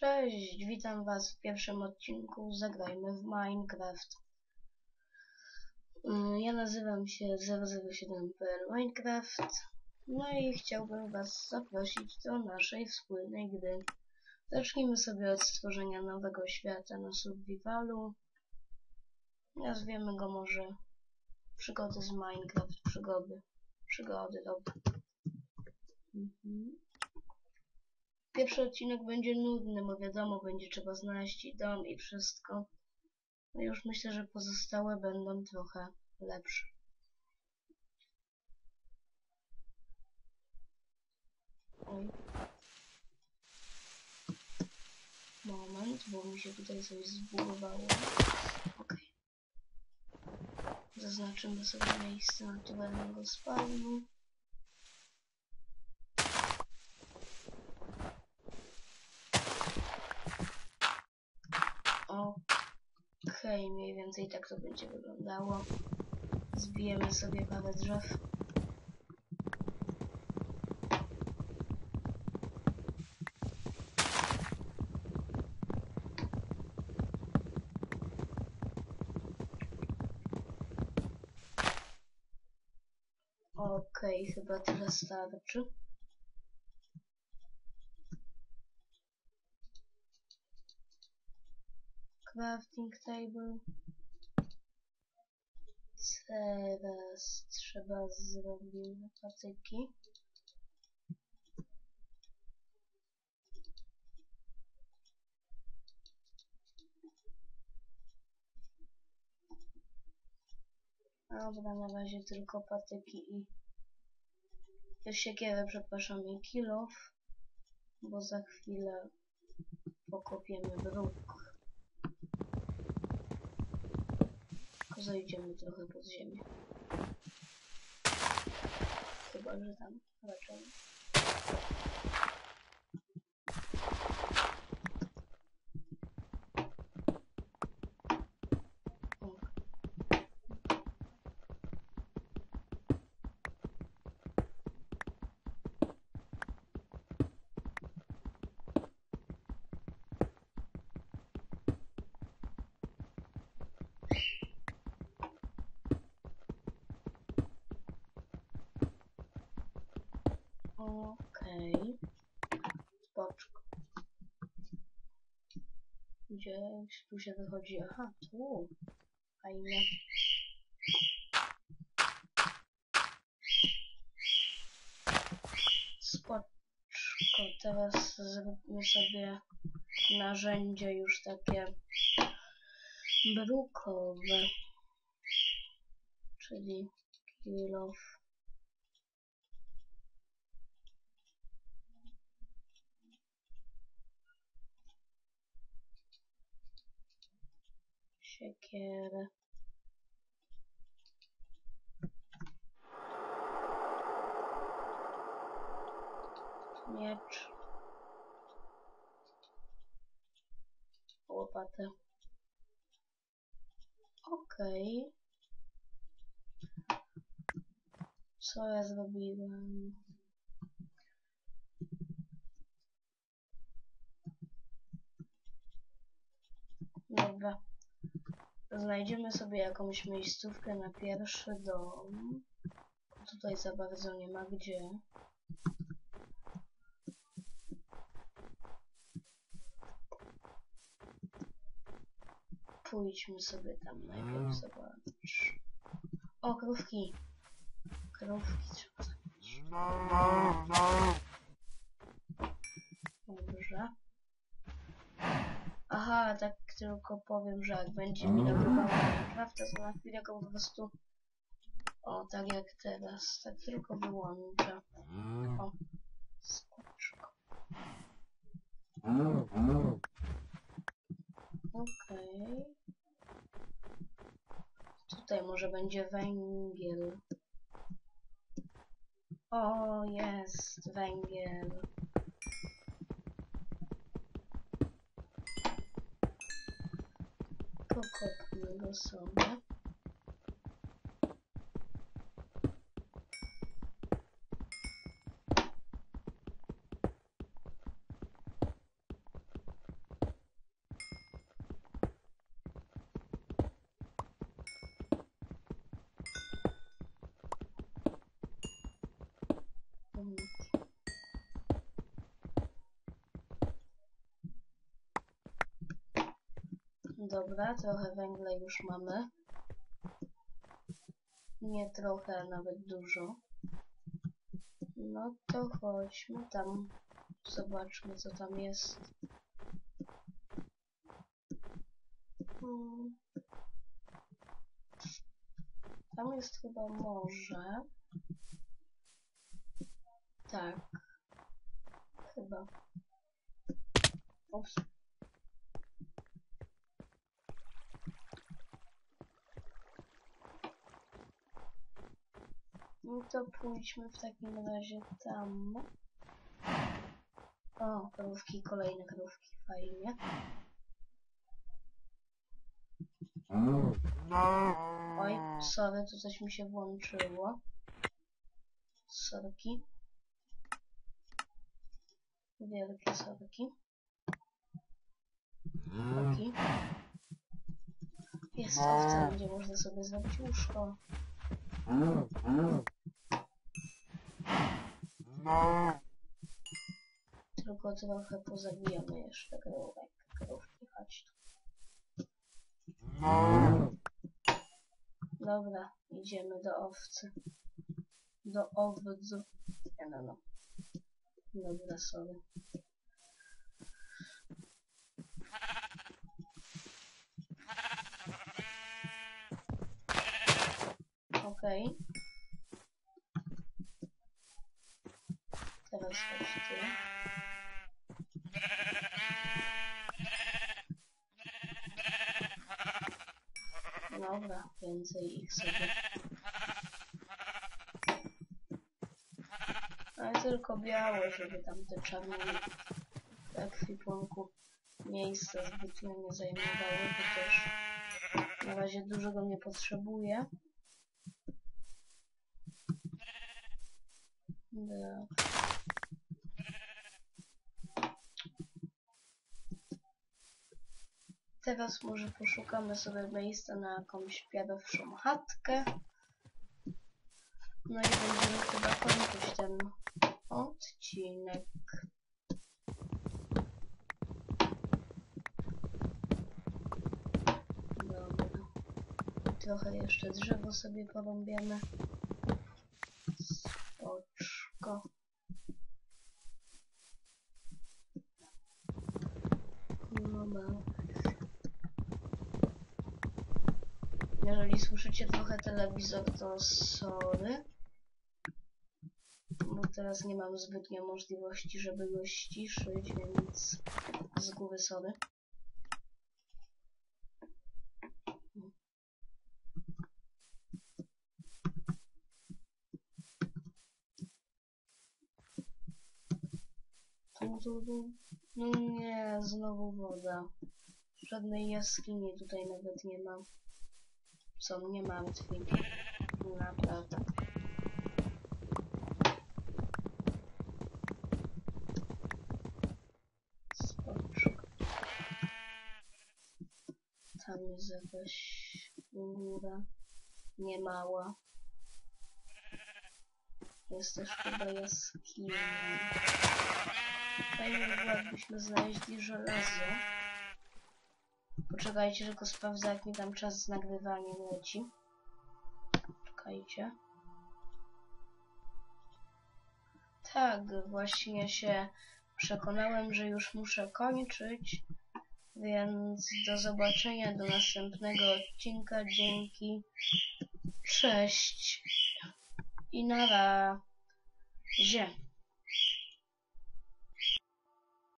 Cześć, witam was w pierwszym odcinku Zagrajmy w Minecraft. Mm, Ja nazywam się 007pl Minecraft, no i chciałbym was zaprosić do naszej wspólnej gry. Zacznijmy sobie od stworzenia nowego świata na survivalu. Nazwiemy go może Przygody z Minecraft, przygody. Przygody, dobra. Mhm. Pierwszy odcinek będzie nudny, bo wiadomo, będzie trzeba znaleźć dom i wszystko. No już myślę, że pozostałe będą trochę lepsze. Oj. Moment, bo mi się tutaj coś zbugowało. Ok. Zaznaczymy sobie miejsce naturalnego spawnu. Okej, mniej więcej tak to będzie wyglądało. Zbijemy sobie parę drzew. Okej, chyba tyle starczy. Crafting table. Teraz trzeba zrobić patyki. Dobra, na razie tylko patyki i siekierę, przepraszam, i kilof, bo za chwilę pokopiemy bruk. Tylko zajdziemy trochę pod ziemię. Chyba, że tam raczej. Okej. Spoczko. Gdzieś tu się wychodzi. Aha, tu. Fajnie. Spoczko. Teraz zróbmy sobie narzędzie już takie brukowe. Czyli kilof. Siekierę. Miecz. Łopatę. Okej. Co ja zrobiłem? Dobra. Znajdziemy sobie jakąś miejscówkę na pierwszy dom. Tutaj za bardzo nie ma gdzie. Pójdźmy sobie tam najpierw zobacz. O, krówki. Krówki trzeba zabić. Dobrze. Aha, tak tylko powiem, że jak będzie mi nagrywał Minecrafta, to na chwilę go po prostu... O, tak jak teraz, tak tylko wyłączę. O, spoczko. Okej. Tutaj może będzie węgiel. O, jest węgiel. Pokopmy go sobie. Dobra, trochę węgla już mamy. Nie trochę, nawet dużo. No to chodźmy tam. Zobaczmy co tam jest. Hmm. Tam jest chyba morze. Tak. Chyba. Ups. No to pójdźmy w takim razie tam. O, krówki, kolejne krówki, fajnie. Oj, sorry, tu coś mi się włączyło. Sorki. Wielkie sorki. Sorki. Jest owca, gdzie można sobie zrobić łóżko. Tylko trochę pozabijamy jeszcze krówek. Krówki, chodź tu. Dobra, idziemy do owcy. Do owdzu. Nie no, no. Dobra, sorry. Okej. Teraz ty. Dobra, więcej ich sobie. Ale tylko białe, żeby tam te czarne w ekwipunku miejsca zbytnio nie zajmowały, chociaż na razie dużo go nie potrzebuję. Dobra. Teraz może poszukamy sobie miejsca na jakąś pierwszą chatkę. No i będziemy chyba kończyć ten odcinek. Dobra. Trochę jeszcze drzewo sobie porąbiemy. Spoczko. Dobra. Jeżeli słyszycie trochę telewizor, to sorry. Bo teraz nie mam zbytnio możliwości, żeby go ściszyć, więc z góry sorry. No nie, znowu woda. Żadnej jaskini tutaj nawet nie ma. Co mnie martwi. Naprawdę. Spoczko. Tam jest jakaś góra. Nie mała. Jest też chyba jaskinia. Fajnie by było, jakbyśmy znaleźli żelazo. Poczekajcie, tylko sprawdzę, jak mi tam czas z nagrywaniem leci. Czekajcie. Tak, właśnie się przekonałem, że już muszę kończyć. Więc do zobaczenia do następnego odcinka. Dzięki. Cześć. I na razie.